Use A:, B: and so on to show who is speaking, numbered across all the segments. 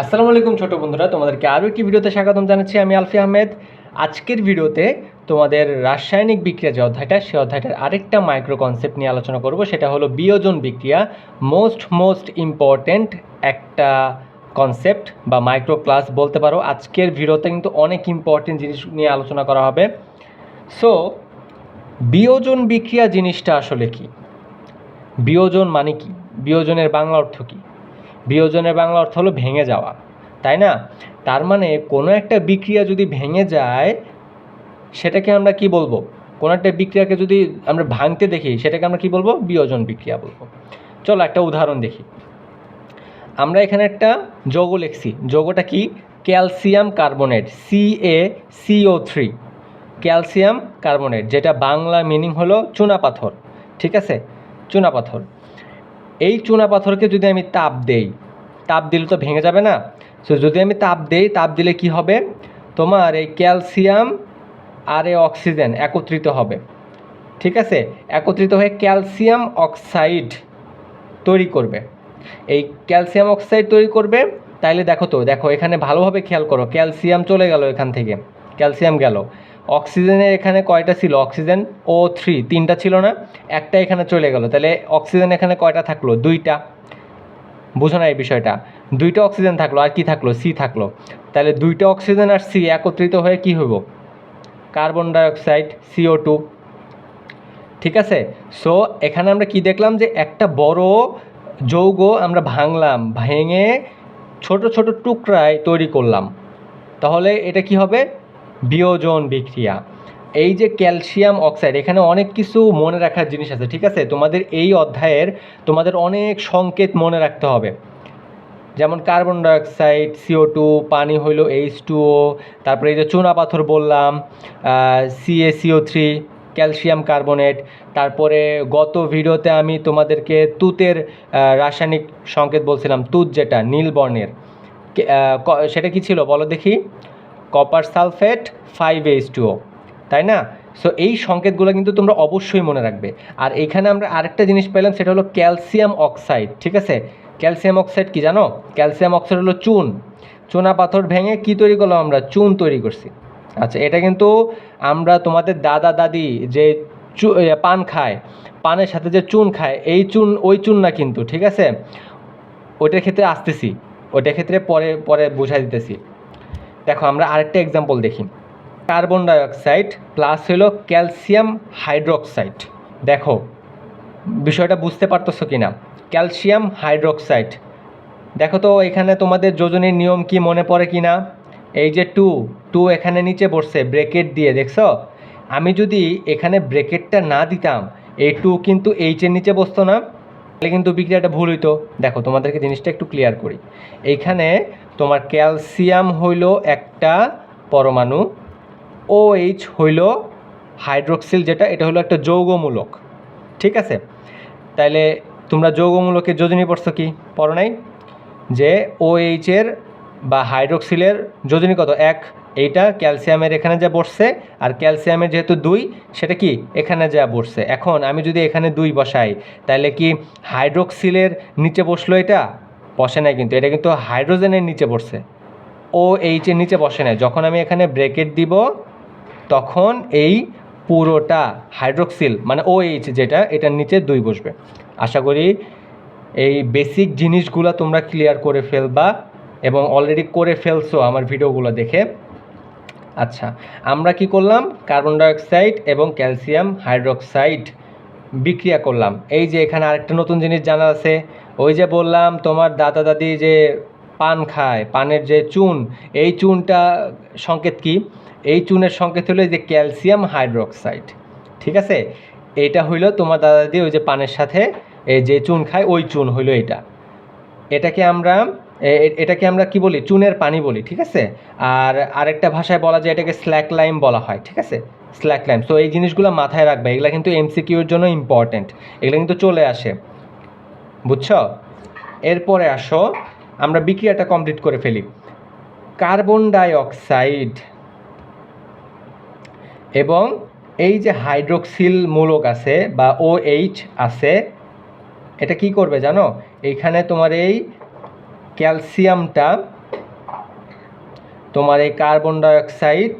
A: আসসালামু আলাইকুম ছোটো বন্ধুরা, তোমাদেরকে আরও একটি ভিডিওতে স্বাগতম জানাচ্ছি আমি আলফি আহমেদ। আজকের ভিডিওতে তোমাদের রাসায়নিক বিক্রিয়া যে অধ্যায়টা সেই অধ্যায়টার আরেকটা মাইক্রো কনসেপ্ট নিয়ে আলোচনা করব, সেটা হলো বিয়োজন বিক্রিয়া। মোস্ট মোস্ট ইম্পর্ট্যান্ট একটা কনসেপ্ট বা মাইক্রো ক্লাস বলতে পারো। আজকের ভিডিওতে কিন্তু অনেক ইম্পর্টেন্ট জিনিস নিয়ে আলোচনা করা হবে। সো বিয়োজন বিক্রিয়া জিনিসটা আসলে কি? বিয়োজন মানে কি? বিয়োজনের বাংলা অর্থ কী? বিয়োজনের বাংলা অর্থ হলো ভেঙে যাওয়া, তাই না? তার মানে কোনো একটা বিক্রিয়া যদি ভেঙে যায়, সেটাকে আমরা কি বলব? কোনো একটা বিক্রিয়াকে যদি আমরা ভাঙতে দেখি, সেটাকে আমরা কি বলব? বিয়োজন বিক্রিয়া বলব। চলো একটা উদাহরণ দেখি। আমরা এখানে একটা যৌগ লিখছি। যৌগটা কি? Calcium carbonate C A C O three calcium carbonate, যেটা বাংলা মিনিং হলো চুনাপাথর, ঠিক আছে? চুনাপাথর। এই চুনা পাথরকে যদি আমি তাপ দেই, তাপ দিলে তো ভেঙে যাবে না? সো যদি আমি তাপ দেই, তাপ দিলে কি হবে? তোমার এই ক্যালসিয়াম আর এই অক্সিজেন একত্রিত হবে। ঠিক আছে? একত্রিত হয়ে ক্যালসিয়াম অক্সাইড তৈরি করবে। এই ক্যালসিয়াম অক্সাইড তৈরি করবে, তাইলে দেখো তো, দেখো এখানে ভালোভাবে খেয়াল করো, ক্যালসিয়াম চলে গেল এখান থেকে, ক্যালসিয়াম গেল। অক্সিজেনের এখানে কয়টা ছিল? অক্সিজেন ও থ্রি তিনটা ছিল না? একটা এখানে চলে গেল। তাহলে অক্সিজেন এখানে কয়টা থাকল? দুইটা। বুঝো না এই বিষয়টা। দুইটা অক্সিজেন থাকল, আর কি থাকল? সি থাকল। তাহলে দুইটা অক্সিজেন আর সি একত্রিত হয়ে কি হইব? কার্বন ডাইঅক্সাইড সিও টু ঠিক আছে? সো এখানে আমরা কি দেখলাম যে একটা বড় যৌগ আমরা ভাঙলাম, ভেঙে ছোট ছোট টুকরায় তৈরি করলাম। তাহলে এটা কি হবে? বিয়োজন বিক্রিয়া। এই যে ক্যালসিয়াম অক্সাইড, এখানে অনেক কিছু মনে রাখার জিনিস আছে, ঠিক আছে? তোমাদের এই অধ্যায়ের তোমাদের অনেক সংকেত মনে রাখতে হবে। যেমন কার্বন ডাইঅক্সাইড সিও টু পানি হইল এইচ টুও তারপরে এই যে চুনা পাথর বললাম C A C O three calcium carbonate, তারপরে গত ভিডিওতে আমি তোমাদেরকে তুতের রাসায়নিক সংকেত বলছিলাম, তুত যেটা, নীল বর্ণের সেটা কি ছিল বলো দেখি? Copper sulphate five H two O তাই না? সো এই সংকেতগুলো কিন্তু তোমরা অবশ্যই মনে রাখবে। আর এখানে আমরা আরেকটা জিনিস পেলাম, সেটা হলো ক্যালসিয়াম অক্সাইড ঠিক আছে? ক্যালসিয়াম অক্সাইড কি জানো? ক্যালসিয়াম অক্সাইড হলো চুন। চুনা পাথর ভেঙে কি তৈরি করলাম আমরা? চুন তৈরি করছি। আচ্ছা এটা কিন্তু আমরা তোমাদের দাদা, দাদি যে চু- পান খায়, পানের সাথে যে চুন খায়, এই চুন, ওই চুন না কিন্তু, ঠিক আছে? ওইটার ক্ষেত্রে আসতেছি। ওইটার ক্ষেত্রে পরে পরে বুঝাই দিতেছি। দেখো, আমরা আরেকটা এক্সাম্পল দেখি। কার্বন ডাইঅক্সাইড প্লাস হলো ক্যালসিয়াম হাইড্রোক্সাইড দেখো, বিষয়টা বুঝতে পারতেছো কি না ক্যালসিয়াম হাইড্রোক্সাইড দেখো তো, এখানে তোমাদের যোজনের নিয়ম কি মনে পড়ে কি না এই যে টু টু এখানে নিচে বসছে ব্রেকেট দিয়ে, দেখছ? আমি যদি এখানে ব্রেকেটটা না দিতাম, এই টু কিন্তু এইচের নিচে বসতো না, তাহলে কিন্তু বিক্রিয়াটা ভুল হইতো। দেখো, তোমাদেরকে জিনিসটা একটু ক্লিয়ার করি। এইখানে তোমার ক্যালসিয়াম হইল একটা পরমাণু ও এইচ হইল হাইড্রোক্সিল যেটা, এটা হলো একটা যৌগমূলক, ঠিক আছে? তাইলে তোমরা যৌগমূলকের যোজনী পড়ছো কি? পড়ো নাই? যে ও এইচের বা হাইড্রোক্সিলের যোজনী কত? এক, এইটা ক্যালসিয়ামের এখানে যা বসছে, আর ক্যালসিয়ামের যেহেতু দুই, সেটা কি? এখানে যা বসছে। এখন আমি যদি এখানে দুই বসাই তাহলে কি হাইড্রোক্সিলের নিচে বসল এটা? বসে নাই কিন্তু, এটা কিন্তু হাইড্রোজেনের নিচে বসছে ও এইচের নিচে বসে নাই। যখন আমি এখানে ব্রেকেট দিব, তখন এই পুরোটা হাইড্রোক্সিল মানে ও এইচ যেটা, এটার নিচে দুই বসবে। আশা করি এই বেসিক জিনিসগুলো তোমরা ক্লিয়ার করে ফেলবা এবং অলরেডি করে ফেলছো আমার ভিডিওগুলো দেখে। আচ্ছা আমরা কি করলাম? কার্বন ডাইঅক্সাইড এবং ক্যালসিয়াম হাইড্রোক্সাইড বিক্রিয়া করলাম। এই যে এখানে আরেকটা নতুন জিনিস জানা আছে ওই যে বললাম, তোমার দাদা দাদি যে পান খায়, পানের যে চুন, এই চুনটা সংকেত কি? এই চুনের সংকেত হলো যে ক্যালসিয়াম হাইড্রোক্সাইড। ঠিক আছে? এটা হইল তোমার দাদা দাদি ওই যে পানের সাথে এই যে চুন খায়, ওই চুন হইল এটা। এটাকে আমরা এটাকে আমরা কি বলি? চুনের পানি বলি, ঠিক আছে? আর আরেকটা ভাষায় বলা যায় এটাকে স্ল্যাক লাইম বলা হয়, ঠিক আছে? Slack lime. তো এই জিনিসগুলো মাথায় রাখবে। এগুলো কিন্তু এমসিকিউর জন্য ইম্পর্ট্যান্ট এগুলো কিন্তু চলে আসে। বুঝছ? এরপরে আসো, আমরা বিক্রিয়াটা কমপ্লিট করে ফেলি। কার্বন ডাই অক্সাইড এবং এই যে হাইড্রোক্সিল মূলক আছে বা ও এইচ আছে, এটা কি করবে জানো? এইখানে তোমার এই ক্যালসিয়ামটা, তোমার এই কার্বন ডাইঅক্সাইড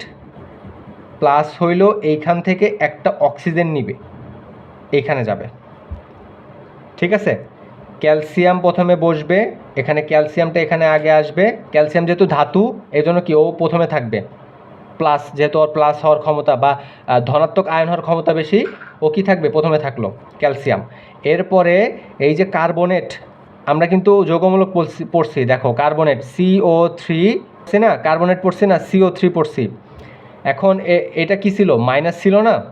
A: প্লাস হইল এইখান থেকে একটা অক্সিজেন নিবে। এইখানে যাবে। ঠিক আছে? ক্যালসিয়াম প্রথমে বসবে, এখানে ক্যালসিয়ামটা এখানে আগে আসবে। ক্যালসিয়াম যেহেতু ধাতু এই জন্য কি ও প্রথমে থাকবে। প্লাস, যেহেতু ওর প্লাস হওয়ার ক্ষমতা বা ধনাত্মক আয়ন হওয়ার ক্ষমতা বেশি, ও কি থাকবে? প্রথমে থাকল ক্যালসিয়াম। এরপরে এই যে কার্বনেট, আমরা কিন্তু যৌগমূলক পড়ছি- পড়ছি, দেখো, কার্বনেট সিও থ্রি পড়ছি না? কার্বনেট পড়ছি না সিও থ্রি পড়ছি। এখন এটা কি ছিল? মাইনাস ছিল না?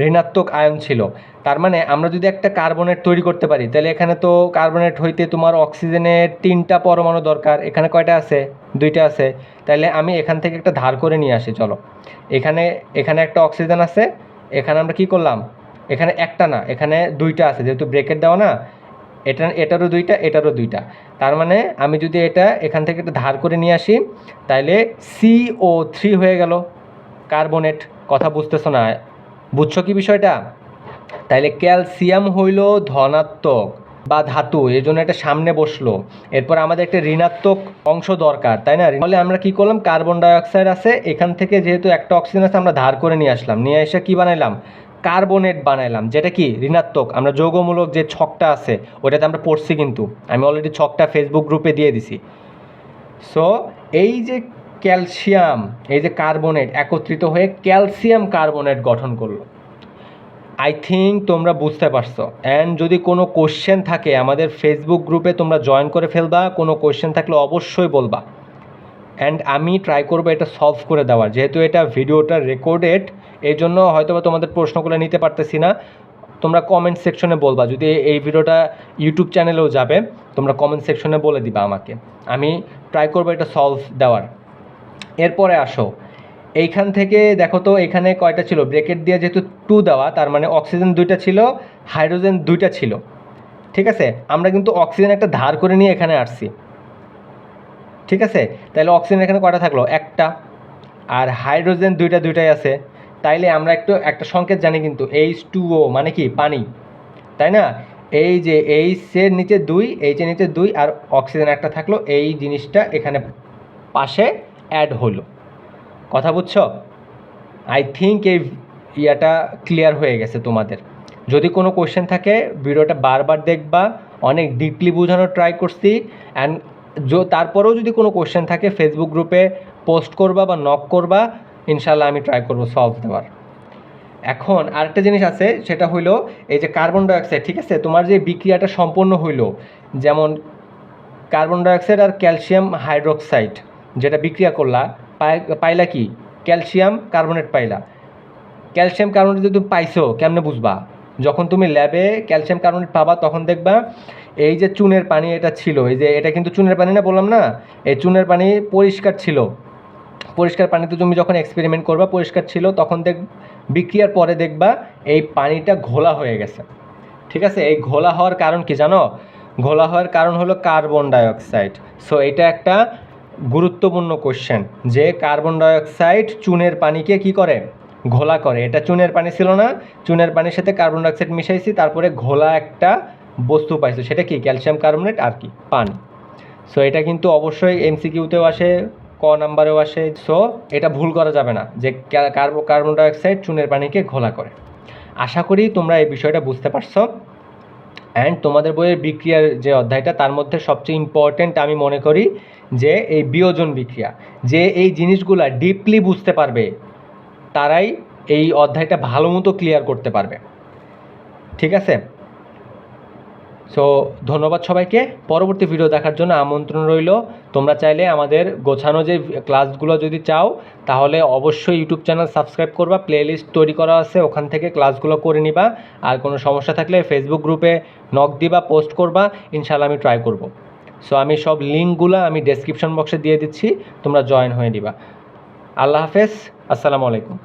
A: ঋণাত্মক আয়ন ছিল। তার মানে আমরা যদি একটা কার্বনেট তৈরি করতে পারি, তাহলে এখানে তো কার্বনেট হইতে তোমার অক্সিজেনের তিনটা পরমাণু দরকার, এখানে কয়টা আছে? দুইটা আছে। তাহলে আমি এখান থেকে একটা ধার করে নিয়ে আসি, চলো। এখানে এখানে একটা অক্সিজেন আছে, এখানে আমরা কি করলাম? এখানে একটা না, এখানে দুইটা আছে, যেহেতু ব্রেকেট দেওয়া না, এটা, এটারও দুইটা এটারও দুইটা। তার মানে আমি যদি এটা এখান থেকে একটা ধার করে নিয়ে আসি, তাহলে সিও থ্রি হয়ে গেল, কার্বনেট। কথা বুঝতেছো না? বুঝছ কি বিষয়টা? তাইলে ক্যালসিয়াম হইল ধনাত্মক বা ধাতু এই জন্য একটা সামনে বসল। এরপর আমাদের একটা ঋণাত্মক অংশ দরকার, তাই না? তাহলে আমরা কি করলাম? কার্বন ডাইঅক্সাইড আছে, এখান থেকে যেহেতু একটা অক্সিজেন আছে, আমরা ধার করে নিয়ে আসলাম। নিয়ে এসে কি বানাইলাম? কার্বনেট বানাইলাম, যেটা কি? ঋণাত্মক। আমরা যৌগমূলক যে ছকটা আছে, ওটাতে আমরা পড়ছি কিন্তু। আমি অলরেডি ছকটা ফেসবুক গ্রুপে দিয়ে দিছি। সো এই যে ক্যালসিয়াম, এই যে কার্বনেট একত্রিত হয়ে ক্যালসিয়াম কার্বনেট গঠন করল। আই থিঙ্ক তোমরা বুঝতে পারছ। অ্যান্ড যদি কোনো কোশ্চেন থাকে, আমাদের ফেসবুক গ্রুপে তোমরা জয়েন করে ফেলবা। কোনো কোশ্চেন থাকলে অবশ্যই বলবা। অ্যান্ড আমি ট্রাই করব এটা সলভ করে দেওয়ার। যেহেতু এটা ভিডিওটা রেকর্ডেড এই জন্য হয়তো বা তোমাদের প্রশ্নগুলো নিতে পারতেছি না। তোমরা কমেন্ট সেকশনে বলবা। যদি এই ভিডিওটা ইউটিউব চ্যানেলেও যাবে, তোমরা কমেন্ট সেকশনে বলে দিবা আমাকে। আমি ট্রাই করব এটা সলভ দেওয়ার। এরপরে আসো। এইখান থেকে দেখো তো এখানে কয়টা ছিল? ব্রেকেট দিয়ে যেহেতু টু দেওয়া, তার মানে অক্সিজেন দুইটা ছিল হাইড্রোজেন দুইটা ছিল। ঠিক আছে? আমরা কিন্তু অক্সিজেন একটা ধার করে নিয়ে এখানে আসছি। ঠিক আছে? তাহলে অক্সিজেন এখানে কয়টা থাকল? একটা। আর হাইড্রোজেন দুইটা দুইটাই আছে। তাইলে আমরা একটু একটা সংকেত জানি কিন্তু এইচ টু ও মানে কি? পানি। তাই না? এই যে এইচের নিচে দুই এইচের নিচে দুই, আর অক্সিজেন একটা থাকল, এই জিনিসটা এখানে পাশে অ্যাড হলো কথা বুঝছ? আই থিঙ্ক এই ইয়াটা ক্লিয়ার হয়ে গেছে তোমাদের। যদি কোনো কোয়েশ্চেন থাকে, ভিডিওটা বারবার দেখবা, অনেক ডিপলি বোঝানোর ট্রাই করছি। অ্যান্ড তারপরেও যদি কোনো কোশ্চেন থাকে ফেসবুক গ্রুপে পোস্ট করবা বা নক করবা ইনশাল্লাহ আমি ট্রাই করব সলভ দেওয়ার। এখন আরেকটা জিনিস আছে, সেটা হইল এই যে কার্বন ডাইঅক্সাইড ঠিক আছে? তোমার যে বিক্রিয়াটা সম্পন্ন হইল, যেমন কার্বন ডাইঅক্সাইড আর ক্যালসিয়াম হাইড্রোক্সাইড যেটা বিক্রিয়া করলা পাইলা কি? ক্যালসিয়াম কার্বনেট পাইলা। ক্যালসিয়াম কার্বনেট যদি তুমি পাইছো, কেমনে বুঝবা? যখন তুমি ল্যাবে ক্যালসিয়াম কার্বনেট পাবা, তখন দেখবা এই যে চুনের পানি এটা ছিল, এই যে এটা কিন্তু চুনের পানি না, বললাম না? এই চুনের পানি পরিষ্কার ছিল। পরিষ্কার পানিতে তুমি যখন এক্সপেরিমেন্ট করবা, পরিষ্কার ছিল, তখন দেখ, বিক্রিয়ার পরে দেখবা এই পানিটা ঘোলা হয়ে গেছে। ঠিক আছে? এই ঘোলা হওয়ার কারণ কি জানো? ঘোলা হওয়ার কারণ হলো কার্বন ডাইঅক্সাইড। সো এটা একটা গুরুত্বপূর্ণ কোশ্চেন যে কার্বন ডাইঅক্সাইড চুনের পানিকে কি করে? ঘোলা করে। এটা চুনের পানি ছিল না। চুনের পানির সাথে কার্বন ডাইঅক্সাইড মিশাইছি, তারপরে ঘোলা একটা বস্তু পাইছো। সেটা কি? ক্যালসিয়াম কার্বনেট আর কি? পানি। সো এটা কিন্তু অবশ্যই এমসিকিউতেও আসে, ক নাম্বারেও আসে। সো এটা ভুল করা যাবে না যে কার্বো কার্বন ডাইঅক্সাইড চুনের পানিকে ঘোলা করে। আশা করি তোমরা এই বিষয়টা বুঝতে পারছ। অ্যান্ড তোমাদের বইয়ের বিক্রিয়ার যে অধ্যায়টা, তার মধ্যে সবচেয়ে ইম্পর্ট্যান্ট আমি মনে করি যে এই বিয়োজন বিক্রিয়া, যে এই জিনিসগুলা ডিপলি বুঝতে পারবে, তারাই এই অধ্যায়টা ভালো মতো ক্লিয়ার করতে পারবে। ঠিক আছে? সো ধন্যবাদ সবাইকে। পরবর্তী ভিডিও দেখার জন্য আমন্ত্রণ রইল। তোমরা চাইলে আমাদের গোছানো যে ক্লাসগুলো যদি চাও, তাহলে অবশ্যই ইউটিউব চ্যানেল সাবস্ক্রাইব করবা। প্লেলিস্ট তৈরি করা আছে, ওখান থেকে ক্লাসগুলো করে নিবা। আর কোনো সমস্যা থাকলে ফেসবুক গ্রুপে নক দিবা পোস্ট করবা। ইনশাল্লাহ আমি ট্রাই করব। সো আমি সব লিঙ্কগুলো আমি ডেসক্রিপশন বক্সে দিয়ে দিচ্ছি, তোমরা জয়েন হয়ে নিবা। আল্লাহ হাফেজ, আসসালামু আলাইকুম।